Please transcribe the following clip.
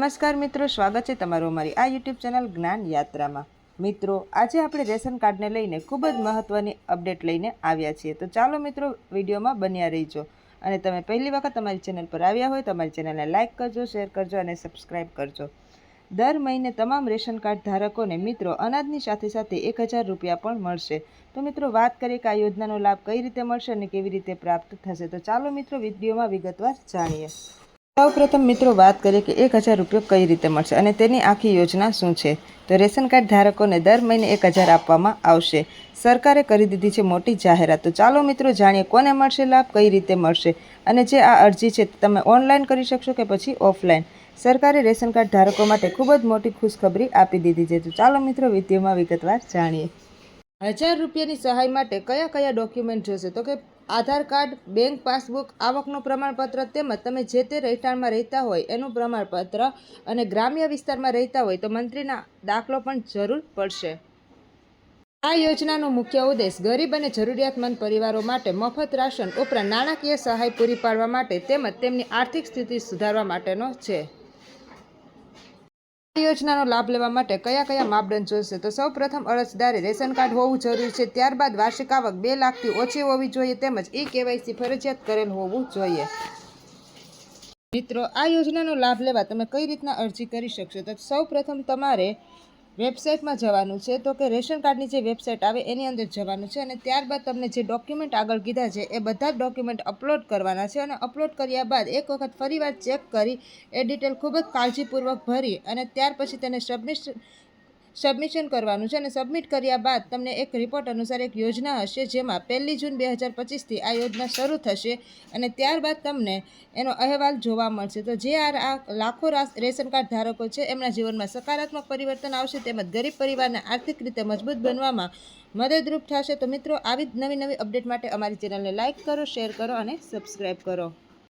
નમસ્કાર મિત્રો, સ્વાગત છે તમારું અમારી આ યુટ્યુબ ચેનલ જ્ઞાન યાત્રામાં. મિત્રો, આજે આપણે રેશન કાર્ડને લઈને ખૂબ જ મહત્ત્વની અપડેટ લઈને આવ્યા છીએ. તો ચાલો મિત્રો, વિડીયોમાં બન્યા રહીજો. અને તમે પહેલી વખત તમારી ચેનલ પર આવ્યા હોય, તો અમારી ચેનલને લાઇક કરજો, શેર કરજો અને સબસ્ક્રાઈબ કરજો. દર મહિને તમામ રેશન કાર્ડ ધારકોને મિત્રો, અનાજની સાથે સાથે એક હજાર રૂપિયા પણ મળશે. તો મિત્રો, વાત કરીએ કે આ યોજનાનો લાભ કઈ રીતે મળશે અને કેવી રીતે પ્રાપ્ત થશે. તો ચાલો મિત્રો, વિડીયોમાં વિગતવાર જાણીએ. સૌપ્રથમ મિત્રો વાત કરીએ કે એક હજાર રૂપિયા કઈ રીતે મળશે અને તેની આખી યોજના શું છે? તો રેશન કાર્ડ ધારકોને દર મહિને એક હજાર આપવામાં આવશે. સરકારે કરી દીધી છે મોટી જાહેરાત. તો ચાલો મિત્રો જાણીએ કોને મળશે લાભ, કઈ રીતે મળશે અને જે આ અરજી છે તમે ઓનલાઈન કરી શકશો કે પછી ઓફલાઈન? સરકારે રેશન કાર્ડ ધારકો માટે ખૂબ જ મોટી ખુશખબરી આપી દીધી છે. તો ચાલો મિત્રો વિડીયોમાં વિગતવાર જાણીએ. હજાર રૂપિયાની સહાય માટે કયા કયા ડોક્યુમેન્ટ જોશે? તો કે આધાર કાર્ડ, બેંક પાસબુક, આવકનું પ્રમાણપત્ર તેમજ તમે જે તે રહેઠાણમાં રહેતા હોય એનું પ્રમાણપત્ર અને ગ્રામ્ય વિસ્તારમાં રહેતા હોય તો મંત્રીના દાખલો પણ જરૂર પડશે. આ યોજનાનો મુખ્ય ઉદ્દેશ ગરીબ અને જરૂરિયાતમંદ પરિવારો માટે મફત રાશન ઉપરાંત નાણાકીય સહાય પૂરી પાડવા માટે તેમજ તેમની આર્થિક સ્થિતિ સુધારવા માટેનો છે. યોજનાનો લાભ લેવા માટે કયા કયા માપદંડ જોશે તો સૌ પ્રથમ અરજદારે રેશન કાર્ડ હોવું જરૂરી છે, ત્યારબાદ વાર્ષિક આવક બે લાખથી ઓછી હોવી જોઈએ તેમજ ઈ કેવાયસી ફરજિયાત કરેલ હોવું જોઈએ. મિત્રો, આ યોજનાનો લાભ લેવા તમે કઈ રીતના અરજી કરી શકશો? તો સૌ પ્રથમ તમારે વેબસાઇટમાં જવાનું છે. તો કે રેશન કાર્ડની જે વેબસાઇટ આવે એની અંદર જવાનું છે અને ત્યારબાદ તમને જે ડોક્યુમેન્ટ આગળ કીધા છે એ બધા જ ડોક્યુમેન્ટ અપલોડ કરવાના છે અને અપલોડ કર્યા બાદ એક વખત ફરીવાર ચેક કરી એ ડિટેલ ખૂબ જ કાળજીપૂર્વક ભરી અને ત્યાર પછી તેને સબમિટ સબમિશન કરવાનું છે અને સબમિટ કર્યા બાદ તમને એક રિપોર્ટ અનુસાર એક યોજના હશે જેમાં પહેલી જૂન બે હજાર પચીસથી આ યોજના શરૂ થશે અને ત્યારબાદ તમને એનો અહેવાલ જોવા મળશે. તો જે આ લાખો રેશન કાર્ડ ધારકો છે, એમના જીવનમાં સકારાત્મક પરિવર્તન આવશે તેમજ ગરીબ પરિવારને આર્થિક રીતે મજબૂત બનવામાં મદદરૂપ થશે. તો મિત્રો, આવી જ નવી નવી અપડેટ માટે અમારી ચેનલને લાઇક કરો, શેર કરો અને સબસ્ક્રાઈબ કરો.